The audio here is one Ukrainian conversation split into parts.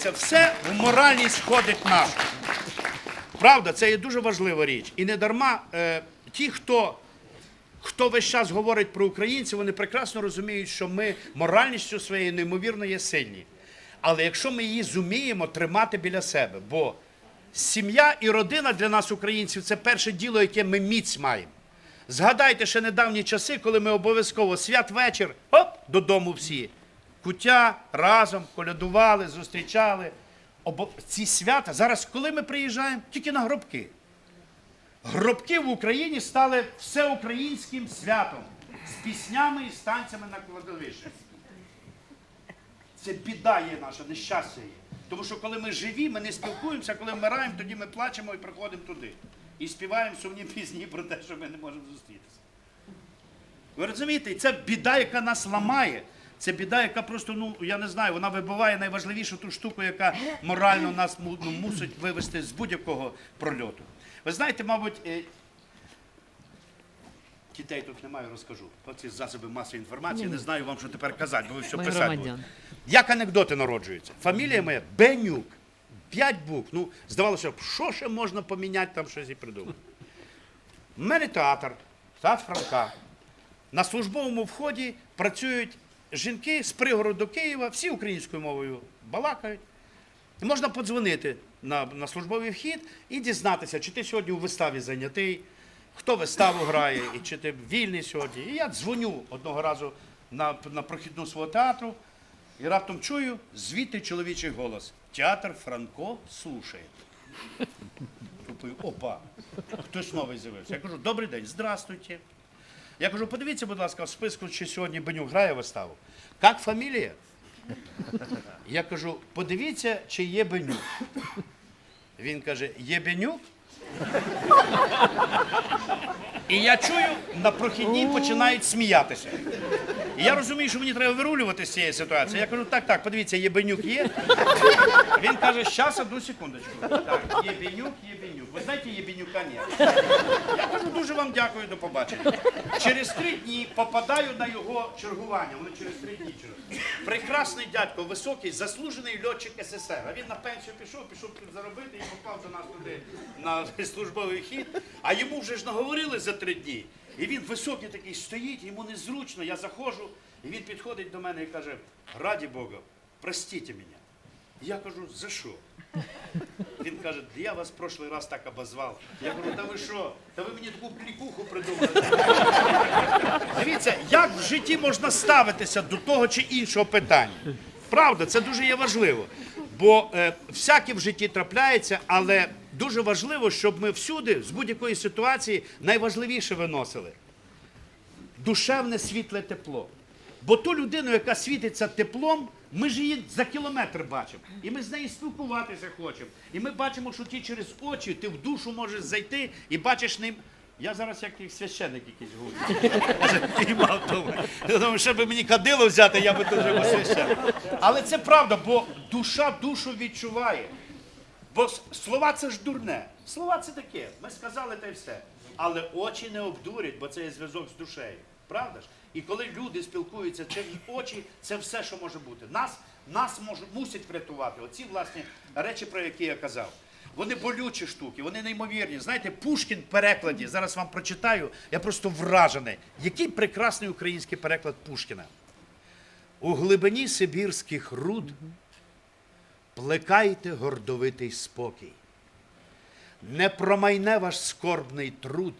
Це все в моральність входить нашу. Правда, це є дуже важлива річ. І не дарма е, ті, хто, хто весь час говорить про українців, вони прекрасно розуміють, що ми моральністю своєю неймовірно є сильні. Але якщо ми її зуміємо тримати біля себе, бо сім'я і родина для нас, українців, це перше діло, яке ми міць маємо. Згадайте ще недавні часи, коли ми обов'язково святвечір, оп, додому всі. Куття разом колядували, зустрічали. Ці свята зараз, коли ми приїжджаємо, тільки на гробки. Гробки в Україні стали всеукраїнським святом з піснями і з танцями на кладовищі. Це біда є наша, нещастя є. Тому що коли ми живі, ми не спілкуємося, коли вмираємо, тоді ми плачемо і приходимо туди. І співаємо сумні пісні про те, що ми не можемо зустрітися. Ви розумієте, І це біда, яка нас ламає. Це біда, яка просто, ну я не знаю, вона вибиває найважливішу ту штуку, яка морально нас ну, мусить вивести з будь-якого прольоту. Ви знаєте, мабуть, е, дітей тут немає, розкажу. Оці засоби масової інформації, не знаю вам, що тепер казати, бо ви все писати будете. Як анекдоти народжуються? Фамілія моя Бенюк. П'ять букв. Ну, здавалося, б, що ще можна поміняти, там щось і придумати. У мене театр, театр Франка. На службовому вході працюють жінки з пригороду Києва, всі українською мовою балакають. Можна подзвонити на, на службовий вхід і дізнатися, чи ти сьогодні у виставі зайнятий, хто виставу грає, і чи ти вільний сьогодні. І я дзвоню одного разу на, на прохідну свого театру і раптом чую звідти чоловічий голос. Театр Франко слушає. Опа, хтось новий з'явився. Я кажу, добрий день, здравствуйте. Я кажу, подивіться, будь ласка, в списку, чи сьогодні Бенюк грає виставу. Як фамілія? Я кажу, подивіться, чи є Бенюк. Він каже, є Бенюк? І я чую, на прохідній починають сміятися. І я розумію, що мені треба вирулювати з цієї ситуації. Я кажу, так, так, подивіться, є Бенюк є. Він каже, щас, одну секундочку. Так, є Бенюк. Ви знаєте, є Бенюка ні. Я кажу, дуже вам дякую, до побачення. Через три дні попадаю на його чергування. Вони через три дні через. Прекрасний дядько, високий, заслужений льотчик СССР. А він на пенсію пішов, пішов заробити і попав до нас туди на службовий хід. А йому вже ж наговорили за три дні. І він високий такий стоїть, йому незручно. Я заходжу, і він підходить до мене і каже: раді Бога, простіть мене. Я кажу, за що? Він каже, я вас в прошлий раз так обозвав. Я кажу, та ви що? Та ви мені таку клікуху придумали. Дивіться, як в житті можна ставитися до того чи іншого питання. Правда, це дуже є важливо. Бо е, всяке в житті трапляється, але дуже важливо, щоб ми всюди, з будь-якої ситуації, найважливіше виносили душевне світле тепло. Бо ту людину, яка світиться теплом, ми ж її за кілометр бачимо. І ми з нею спілкуватися хочемо. І ми бачимо, що ті через очі ти в душу можеш зайти і бачиш ним. Я зараз як священник якийсь говорю. Тому. Що би мені кадило взяти, я би тут вже священник. Але це правда, бо душа душу відчуває. Бо слова це ж дурне. Слова це таке. Ми сказали та й все. Але очі не обдурять, бо це є зв'язок з душею. Правда ж? І коли люди спілкуються через очі, це все, що може бути. Нас, нас може, мусять врятувати. Оці власні речі, про які я казав. Вони болючі штуки, вони неймовірні. Знаєте, Пушкін в перекладі, зараз вам прочитаю, я просто вражений. Який прекрасний український переклад Пушкіна. У глибині сибірських руд плекайте гордовитий спокій. Не промайне ваш скорбний труд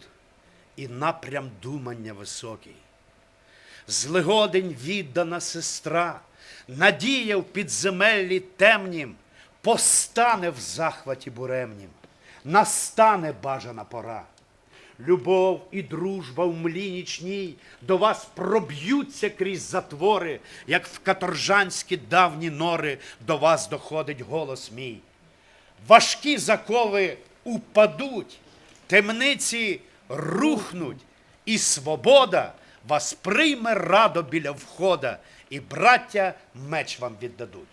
і напрям думання високий. Злигодень віддана сестра, надія в підземеллі темнім, постане в захваті буремнім, настане бажана пора. Любов і дружба в млі нічній до вас проб'ються крізь затвори, як в каторжанські давні нори до вас доходить голос мій. Важкі закови упадуть, темниці рухнуть, і свобода вас прийме радо біля входа, і браття меч вам віддадуть.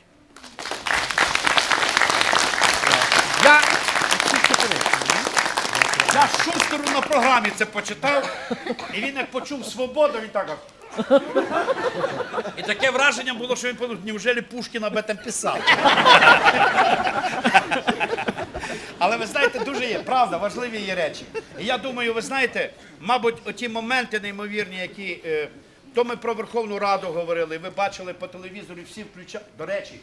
Я шустеру на програмі це почитав, і він як почув свободу, він так. І таке враження було, що він подумав, неужели Пушкін об этом писав. Але ви знаєте, дуже є, правда, важливі є речі. І я думаю, ви знаєте, мабуть, оті моменти неймовірні, які. е, То ми про Верховну Раду говорили, ви бачили по телевізору, всі включали. До речі,